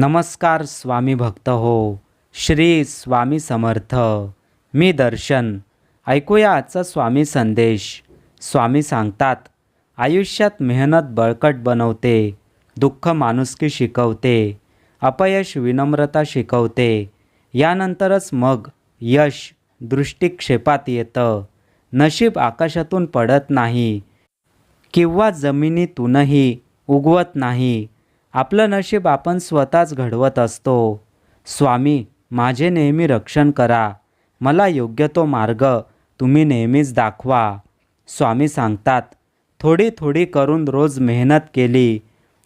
नमस्कार स्वामी भक्त हो श्री स्वामी समर्थ. मी दर्शन. ऐकूया आजचा स्वामी संदेश. स्वामी सांगतात आयुष्यात मेहनत बळकट बनवते दुःख माणुसकी शिकवते अपयश विनम्रता शिकवते यानंतरच मग यश दृष्टिक्षेपात येतं. नशीब आकाशातून पडत नाही किंवा जमिनीतूनही उगवत नाही आपलं नशीब आपण स्वतःच घडवत असतो. स्वामी माझे नेहमी रक्षण करा. मला योग्य तो मार्ग तुम्ही नेहमीच दाखवा. स्वामी सांगतात थोडी थोडी करून रोज मेहनत केली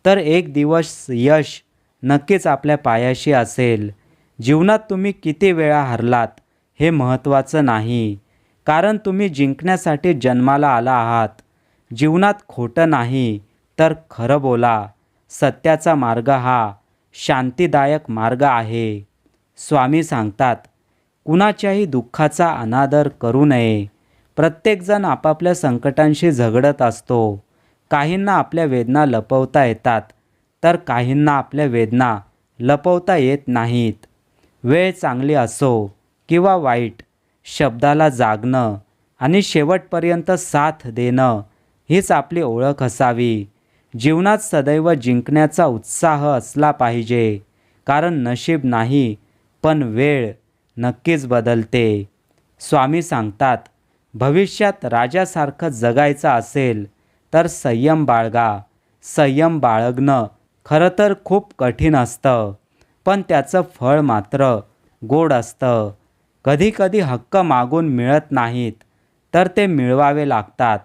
तर एक दिवस यश नक्कीच आपल्या पायाशी असेल. जीवनात तुम्ही किती वेळा हरलात हे महत्त्वाचं नाही कारण तुम्ही जिंकण्यासाठी जन्माला आला आहात. जीवनात खोटं नाही तर खरं बोला. सत्याचा मार्ग हा शांतीदायक मार्ग आहे. स्वामी सांगतात कुणाच्याही दुःखाचा अनादर करू नये. प्रत्येकजण आपापल्या संकटांशी झगडत असतो. काहींना आपल्या वेदना लपवता येतात तर काहींना आपल्या वेदना लपवता येत नाहीत. वेळ चांगली असो किंवा वाईट शब्दाला जागणं आणि शेवटपर्यंत साथ देणं हीच आपली ओळख असावी. जीवनात सदैव जिंकण्याचा उत्साह असला पाहिजे. कारण नशीब नाही पण वेळ नक्कीच बदलते. स्वामी सांगतात भविष्यात राजासारखं जगायचं असेल तर संयम बाळगा. संयम बाळगणं खरं तर खूप कठीण असतं पण त्याचं फळ मात्र गोड असतं. कधीकधी हक्क मागून मिळत नाहीत तर ते मिळवावे लागतात.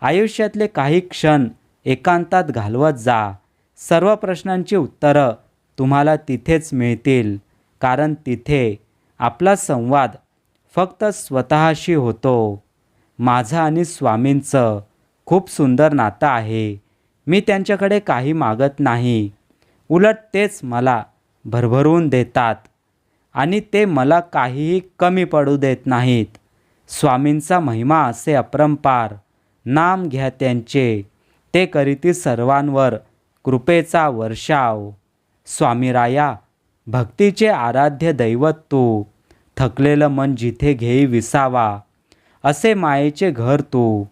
आयुष्यातले काही क्षण एकांतात घालवत जा. सर्व प्रश्नांची उत्तरं तुम्हाला तिथेच मिळतील. कारण तिथे आपला संवाद फक्त स्वतःशी होतो. माझं आणि स्वामींचं खूप सुंदर नातं आहे. मी त्यांच्याकडे काही मागत नाही. उलट तेच मला भरभरून देतात. आणि ते मला काहीही कमी पडू देत नाहीत. स्वामींचा महिमा असे अपरंपार. नाम घ्या त्यांचे. ते करीती सर्वांवर. कृपेचा वर्षाव. स्वामीराया भक्तीचे आराध्य दैवत तू. थकलेलं मन जिथे घेई विसावा. असे मायेचे घर तू.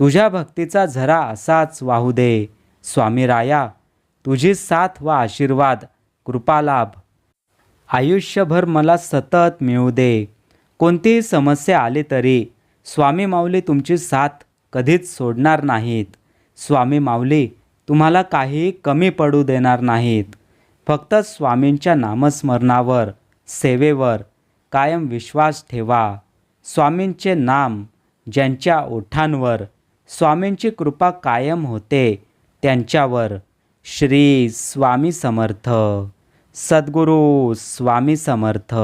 तुझ्या भक्तीचा झरा असाच वाहू दे. स्वामीराया तुझी साथ व आशीर्वाद कृपालाभ आयुष्यभर मला सतत मिळू दे. कोणतीही समस्या आली तरी स्वामी माऊली तुमची साथ कधीच सोडणार नाहीत. स्वामी माऊली तुम्हाला काही कमी पडू देणार नाहीत. फक्त स्वामींच्या नामस्मरणावर सेवेवर कायम विश्वास ठेवा. स्वामींचे नाम ज्यांच्या ओठांवर स्वामींची कृपा कायम होते त्यांच्यावर. श्री स्वामी समर्थ. सद्गुरू स्वामी समर्थ.